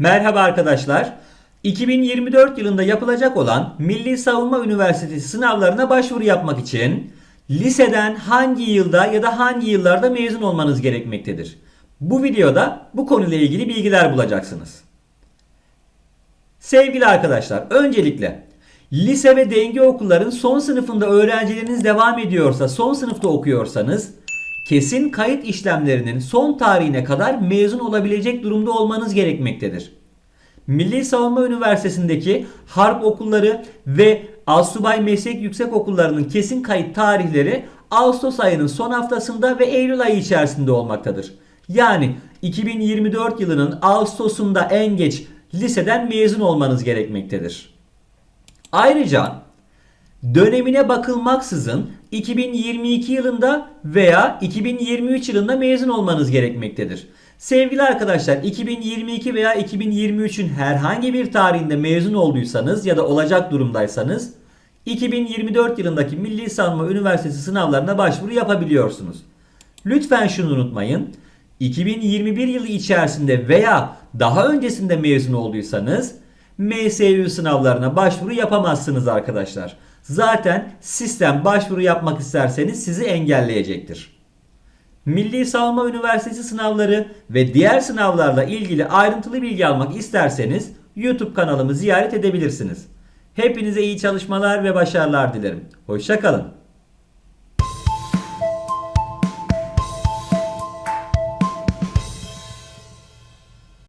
Merhaba arkadaşlar. 2024 yılında yapılacak olan Milli Savunma Üniversitesi sınavlarına başvuru yapmak için liseden hangi yılda ya da hangi yıllarda mezun olmanız gerekmektedir? Bu videoda bu konuyla ilgili bilgiler bulacaksınız. Sevgili arkadaşlar, öncelikle lise ve denge okulların son sınıfında öğrencileriniz devam ediyorsa, son sınıfta okuyorsanız kesin kayıt işlemlerinin son tarihine kadar mezun olabilecek durumda olmanız gerekmektedir. Milli Savunma Üniversitesi'ndeki harp okulları ve Asubay Meslek Yüksek Okullarının kesin kayıt tarihleri Ağustos ayının son haftasında ve Eylül ayı içerisinde olmaktadır. Yani 2024 yılının Ağustos'unda en geç liseden mezun olmanız gerekmektedir. Ayrıca dönemine bakılmaksızın 2022 yılında veya 2023 yılında mezun olmanız gerekmektedir. Sevgili arkadaşlar 2022 veya 2023'ün herhangi bir tarihinde mezun olduysanız ya da olacak durumdaysanız 2024 yılındaki Milli Savunma Üniversitesi sınavlarına başvuru yapabiliyorsunuz. Lütfen şunu unutmayın. 2021 yılı içerisinde veya daha öncesinde mezun olduysanız MSU sınavlarına başvuru yapamazsınız arkadaşlar. Zaten sistem başvuru yapmak isterseniz sizi engelleyecektir. Milli Savunma Üniversitesi sınavları ve diğer sınavlarla ilgili ayrıntılı bilgi almak isterseniz YouTube kanalımı ziyaret edebilirsiniz. Hepinize iyi çalışmalar ve başarılar dilerim. Hoşçakalın.